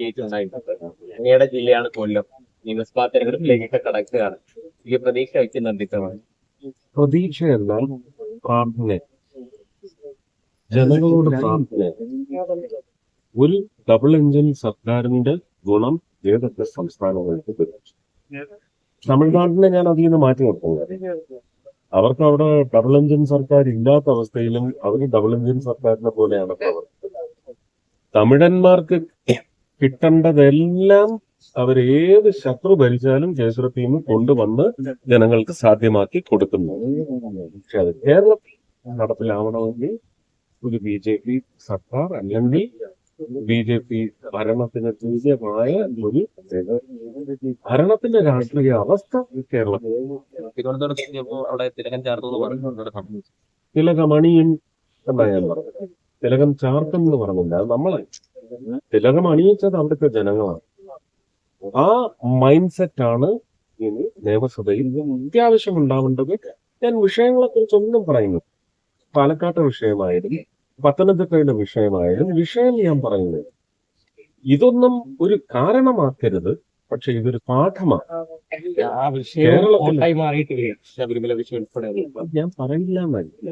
Case ഉണ്ടായിട്ടുണ്ട്. അങ്ങയുടെ ജില്ലയാണ് കൊല്ലം. നിയമസഭാ തെരഞ്ഞെടുപ്പിലേക്കൊക്കെ കടക്കുകയാണ്. ഈ പ്രതീക്ഷ വയ്ക്കുന്നുണ്ട് ഇത്തവണ. പ്രതീക്ഷയല്ല പ്രാർത്ഥന ജനങ്ങളോട് പ്രാർത്ഥന ഒരു ഡബിൾ എഞ്ചിൻ സർക്കാരിന്റെ ഗുണം ഏതൊക്കെ സംസ്ഥാനങ്ങൾക്ക് വരും? തമിഴ്നാടിനെ ഞാൻ അതിൽ നിന്ന് മാറ്റി നിർത്തുന്നത് അവർക്ക് അവിടെ ഡബിൾ എഞ്ചിൻ സർക്കാർ ഇല്ലാത്ത അവസ്ഥയിലും അവർ ഡബിൾ എഞ്ചിൻ സർക്കാരിനെ പോലെയാണ് പ്രവർത്തിക്കുന്നത്. തമിഴന്മാർക്ക് കിട്ടേണ്ടതെല്ലാം അവർ ഏത് ശത്രു ഭരിച്ചാലും കേസുരത്തിൽ നിന്ന് കൊണ്ടുവന്ന് ജനങ്ങൾക്ക് സാധ്യമാക്കി കൊടുക്കുന്നു. പക്ഷെ അത് കേരളത്തിൽ നടപ്പിലാവണമെങ്കിൽ ഒരു ബി ജെ പി സർക്കാർ അല്ലെങ്കിൽ ബി ജെ പി ഭരണത്തിന് തുല്യമായ ഒരു ഭരണത്തിന്റെ രാഷ്ട്രീയ അവസ്ഥ കേരളത്തിൽ തിലകമണിയും എന്നാ ഞാൻ പറഞ്ഞത് തിലകം ചാർത്തും എന്ന് പറഞ്ഞില്ല. നമ്മളെ തിലകം അണിയിച്ചത് അവിടുത്തെ ജനങ്ങളാണ്. ആ മൈൻഡ് സെറ്റ് ആണ് ഇനി നിയമസഭയിൽ അത്യാവശ്യം ഉണ്ടാവേണ്ടത്. ഞാൻ വിഷയങ്ങളെ കുറിച്ചൊന്നും പറയുന്നു പാലക്കാട്ടെ വിഷയമായാലും പത്തനംതിട്ടയുടെ വിഷയമായാലും വിഷയം ഞാൻ പറയുന്നത് ഇതൊന്നും ഒരു കാരണമാക്കരുത് പക്ഷെ ഇതൊരു പാഠമാണ്. ഞാൻ പറയില്ല എന്നല്ല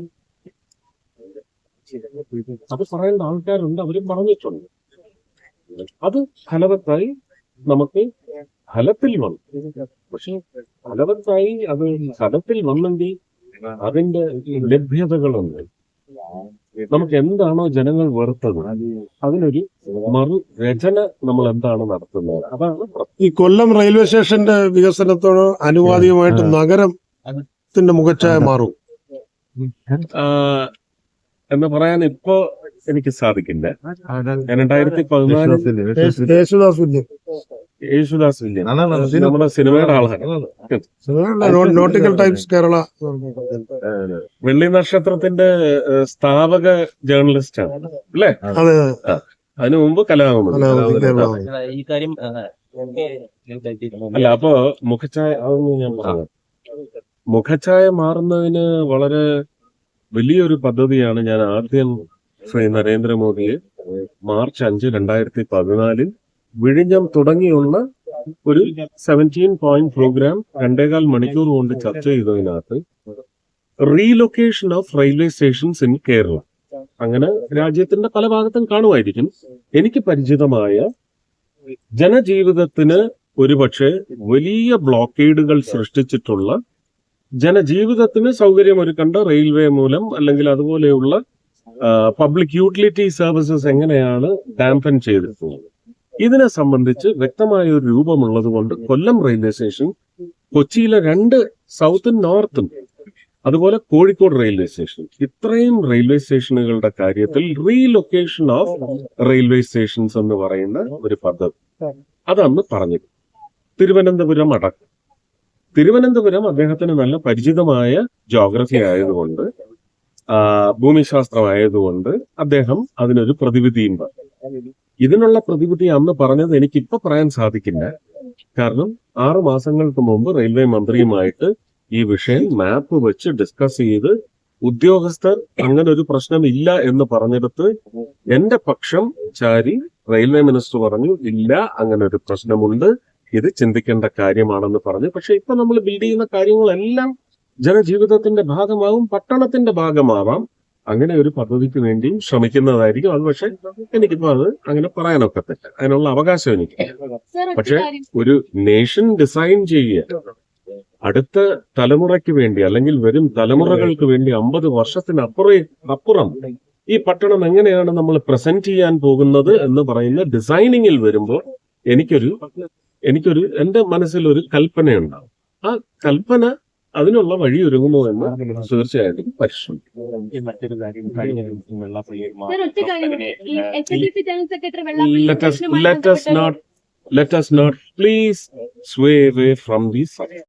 അത് പറയേണ്ട ആൾക്കാരുണ്ട് അവരും പറഞ്ഞിട്ടുണ്ട്. അത് ഫലവത്തായി നമുക്ക് ഫലത്തിൽ വന്നു. പക്ഷെ ഫലവത്തായി അത് ഫലത്തിൽ വന്നെങ്കിൽ അതിന്റെ ലഭ്യതകളുണ്ട്. നമുക്ക് എന്താണോ ജനങ്ങൾ വെറുത്തത് അതിനൊരു മറു രചന നമ്മൾ എന്താണ് നടത്തുന്നത്? അതാണ്. ഈ കൊല്ലം റെയിൽവേ സ്റ്റേഷന്റെ വികസനത്തോട് അനുവാദികമായിട്ട് നഗരത്തിന്റെ മുഖച്ഛായ മാറും. എന്ന് പറയാൻ ഇപ്പോ എനിക്ക് സാധിക്കില്ല. ഞാൻ രണ്ടായിരത്തി പതിനാല് യേശുദാസ് വില്യം യേശുദാസ് വില്യൻ നമ്മുടെ സിനിമയുടെ ആളാണ്. Nautical times Kerala. വെള്ളി നക്ഷത്രത്തിന്റെ സ്ഥാപക ജേർണലിസ്റ്റ് ആണ്. അല്ലേ? അതിനു മുമ്പ് കേരള. ഈ കാര്യം അല്ല അപ്പോ മുഖച്ഛായ അതൊന്നും ഞാൻ പറഞ്ഞു മുഖച്ഛായ മാറുന്നതിന് വളരെ വലിയൊരു പദ്ധതിയാണ് ഞാൻ ആദ്യം ശ്രീ നരേന്ദ്രമോദിയെ മാർച്ച് അഞ്ച് രണ്ടായിരത്തി പതിനാലിൽ വിഴിഞ്ഞം തുടങ്ങിയുള്ള ഒരു സെവന്റീൻ പോയിന്റ് പ്രോഗ്രാം രണ്ടേകാൽ മണിക്കൂർ കൊണ്ട് ചർച്ച ചെയ്തതിനകത്ത് relocation of railway stations in Kerala അങ്ങനെ രാജ്യത്തിന്റെ പല ഭാഗത്തും കാണുമായിരിക്കും. എനിക്ക് പരിചിതമായ ജനജീവിതത്തിന് ഒരുപക്ഷെ വലിയ ബ്ലോക്കേഡുകൾ സൃഷ്ടിച്ചിട്ടുള്ള ജനജീവിതത്തിന് സൗകര്യമൊരുക്കേണ്ട റെയിൽവേ മൂലം അല്ലെങ്കിൽ അതുപോലെയുള്ള പബ്ലിക് യൂട്ടിലിറ്റി സർവീസസ് എങ്ങനെയാണ് ഡാംപൻ ചെയ്തിരുന്നത് ഇതിനെ സംബന്ധിച്ച് വ്യക്തമായ ഒരു രൂപമുള്ളത് കൊണ്ട് കൊല്ലം റെയിൽവേ സ്റ്റേഷൻ കൊച്ചിയിലെ രണ്ട് സൗത്തും നോർത്തും അതുപോലെ കോഴിക്കോട് റെയിൽവേ സ്റ്റേഷൻ ഇത്രയും റെയിൽവേ സ്റ്റേഷനുകളുടെ കാര്യത്തിൽ റീലൊക്കേഷൻ ഓഫ് റെയിൽവേ സ്റ്റേഷൻസ് എന്ന് പറയുന്ന ഒരു പദ്ധതി. അതന്ന് പറഞ്ഞു തിരുവനന്തപുരം അടക്കം. തിരുവനന്തപുരം അദ്ദേഹത്തിന് നല്ല പരിചിതമായ ജോഗ്രഫി ആയതുകൊണ്ട് ഭൂമിശാസ്ത്രമായതുകൊണ്ട് അദ്ദേഹം അതിനൊരു പ്രതിവിധിയും പറഞ്ഞു. ഇതിനുള്ള പ്രതിവിധി അന്ന് പറഞ്ഞത് എനിക്കിപ്പോ പറയാൻ സാധിക്കില്ല. കാരണം ആറു മാസങ്ങൾക്ക് മുമ്പ് റെയിൽവേ മന്ത്രിയുമായിട്ട് ഈ വിഷയം മാപ്പ് വെച്ച് ഡിസ്കസ് ചെയ്ത് ഉദ്യോഗസ്ഥർ അങ്ങനെ ഒരു പ്രശ്നം ഇല്ല എന്ന് പറഞ്ഞെടുത്ത് എന്റെ പക്ഷം ചാരി റെയിൽവേ മിനിസ്റ്റർ പറഞ്ഞു ഇല്ല അങ്ങനെ ഒരു പ്രശ്നമുണ്ട്. ഇത് ചിന്തിക്കേണ്ട കാര്യമാണെന്ന് പറഞ്ഞു. പക്ഷെ ഇപ്പൊ നമ്മൾ ബിൽഡ് ചെയ്യുന്ന കാര്യങ്ങളെല്ലാം ജനജീവിതത്തിന്റെ ഭാഗമാവും പട്ടണത്തിന്റെ ഭാഗമാവാം. അങ്ങനെ ഒരു പദ്ധതിക്ക് വേണ്ടി ശ്രമിക്കുന്നതായിരിക്കും. അത് പക്ഷെ എനിക്കിപ്പോ അത് അങ്ങനെ പറയാനൊക്കത്തില്ല. അതിനുള്ള അവകാശം എനിക്ക്. പക്ഷെ ഒരു നേഷൻ ഡിസൈൻ ചെയ്യുക. അടുത്ത തലമുറയ്ക്ക് വേണ്ടി അല്ലെങ്കിൽ വരും തലമുറകൾക്ക് വേണ്ടി അമ്പത് വർഷത്തിനപ്പുറം അപ്പുറം ഈ പട്ടണം എങ്ങനെയാണ് നമ്മൾ പ്രസന്റ് ചെയ്യാൻ പോകുന്നത് എന്ന് പറയുന്ന ഡിസൈനിങ്ങിൽ വരുമ്പോൾ എനിക്കൊരു എനിക്കൊരു എന്റെ മനസ്സിൽ ഒരു കൽപ്പനയുണ്ടാവും. ആ കൽപ്പന അതിനുള്ള വഴി ഒരുങ്ങുന്നു എന്ന് തീർച്ചയായിട്ടും പരിശ്രമിക്കും. മറ്റൊരു കാര്യം കഴിഞ്ഞ ദിവസം വെള്ള സർ ഒറ്റ കാര്യം ഈ S N D C general secretary let us not let us not please sway away from the subject.